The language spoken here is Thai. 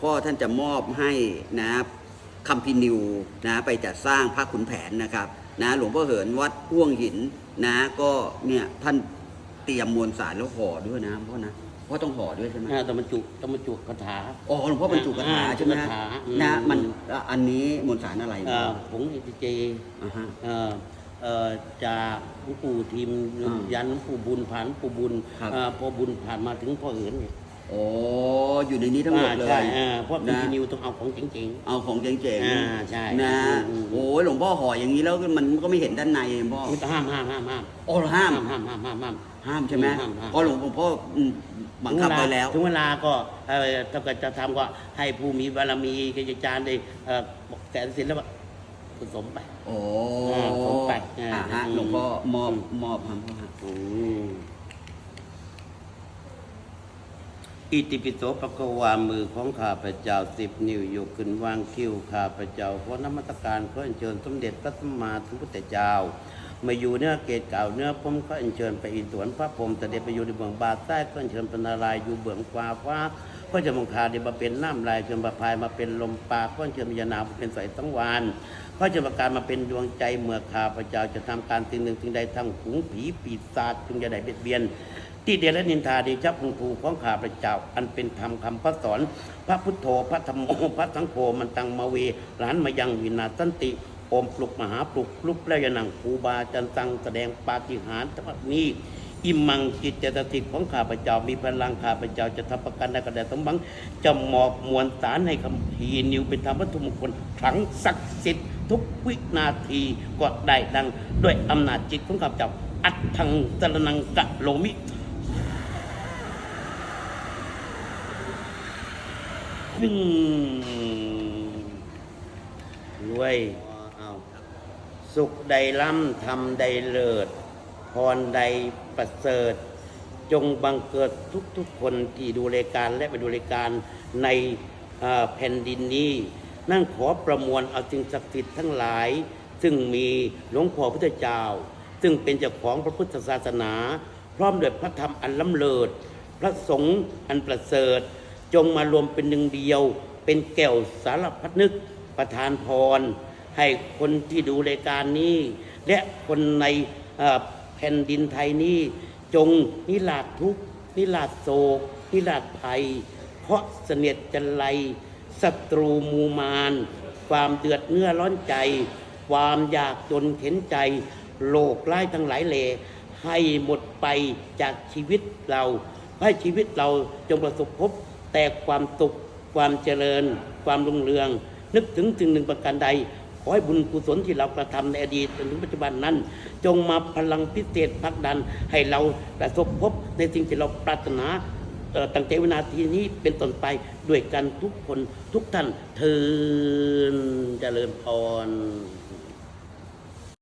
พ่อท่านจะมอบให้นะคำพินิวนะไปจัดสร้างพระขุนแผนนะครับนะหลวงพ่อเหินวัดพ่วงหินนะก็เนี่ยท่านเตรียมมวลสารแล้วห่อด้วยนะพ่อนะพ่อต้องห่อด้วยใช่ไหมอ่าต้องบรรจุต้องบรรจุคาถาอ๋อหลวงพ่อบรรจุคาถาอ่าใช่ไหมบรรจุคาถาอืมนะมันอันนี้มวลสารอะไรเอ่อพ่อผงอิติเจอ่าฮะเอ่อเอ่อจากหลวงปู่ทีมอ่ายันหลวงปู่บุญผ่านหลวงปู่บุญครับเอ่อพอบุญผ่านมาถึงพ่อเหินเนี่ย โอ้อยู่ในนี้ทั้งหมดเลอ่าใช่ยอ่าเพราะเป็นนะทีนิวต้องเอาของเจ๋ง เอาของเจ๋งอ่าใช่นะอืมอืม โอ้ยหลวงพ่อห่ออย่างนี้แล้วมันก็ไม่เห็นด้านในพ่อๆอุ๊ยห้ามห้ามห้ามห้ามโอ้ห้าม ห้ามห้ามห้ามห้ามห้าม ห้ามใช่ไหมห้ามห้าม เพราะหลวงพ่ออืมบังคับไปแล้ว ถึงเวลาก็เอ่อถ้าเกิดจะทำก็ให้ผู้มีบารมีกิจจารย์ได้เอ่อบอกแสนสินแล้วว่าผสมไป โอ้อ่าผมไปอ่าอ่าฮะอืม หลวงพ่อมอบมอบครับพ่อฮะอืม อิติปิโสปะกวามือของข้าพเจ้าสิบนิ้วยกขึ้นวางคิ้วข้าพเจ้าขอนมัสการขออัญเชิญสมเด็จพระสัมมาสัมพุทธเจ้า มาอยู่เนื้อเกศเก่าเนื้อพรมก็อัญเชิญไปอินสวนพระพรมแต่เด็จไปอยู่ในเบื้องบาใต้ก็อัญเชิญปนารายอยู่เบื้องขวาฟ้าก็จะมงคาเดมาเป็นน้ำลายเชิญประพายมาเป็นลมปากก็อัญเชิญมิยานามาเป็นสายตั้งวานก็จะประการมาเป็นดวงใจเมื่อข้าพเจ้าจะทำการสิ่งหนึ่งสิ่งใดทั้งขุงผีปีศาจจึงจะได้เบียดเบียน ที่เดชและนินทาเดชะพุงภูของข้าพเจ้า อันเป็นธรรมคำพระสอน พระพุทโธพระธรรมโมพระสังโฆมันตังมาเวหลานมายังวินาสันติโอมปลุกมหาปลุกลุกแล้วยนังครูบาจันตังแสดงปาฏิหาริย์ทั้งนี้อิมังจิตเจตสิกของข้าพเจ้ามีพลังข้าพเจ้าจะทำประกันได้กระแดสมบังจะหมอบมวลสารให้คำพีนิวเป็นธรรมวัตถุมงคลขลังศักดิ์สิทธิ์ทุกวินาทีก็ได้ดัง ด้วยอำนาจจิตของข้าพเจ้าอัตถังสรนังกะโลมิ ซึ่งรวยเอาสุขใดล้ำทำใดเลิศพรใดประเสริฐ จงบังเกิดทุกๆคนที่ดูรายการและไปดูรายการในแผ่นดินนี้ นั่งขอประมวลเอาสิ่งศักดิ์สิทธิ์ทั้งหลาย ซึ่งมีหลวงพ่อพุทธเจ้า ซึ่งเป็นเจ้าของพระพุทธศาสนา พร้อมด้วยพระธรรมอันล้ำเลิศ พระสงฆ์อันประเสริฐ จงมารวมเป็นหนึ่งเดียว เป็นแก้วสารพัดนึกประทานพร ให้คนที่ดูรายการนี้ และคนในแผ่นดินไทยนี้ จงนิราชทุกนิราชโศก นิราชภัย เพราะเสนียดจันไรศัตรูมูมาน ความเดือดเนื้อร้อนใจ ความอยากจนเข็นใจ โลกร้ทั้งหลายเลให้หมดไปจากชีวิตเรา ให้ชีวิตเราจงประสบพบ แต่ความสุขความเจริญ ความรุ่งเรือง นึกถึงสิ่งหนึ่งประการใด ขอให้บุญกุศลที่เรากระทำในอดีตจนถึงปัจจุบันนั้น จงมาพลังพิเศษผลักดัน ให้เราประสบพบในสิ่งที่เราปรารถนาตั้งแต่วินาทีนี้เป็นต้นไปด้วยกันทุกคนทุกท่านเทินเจริญพร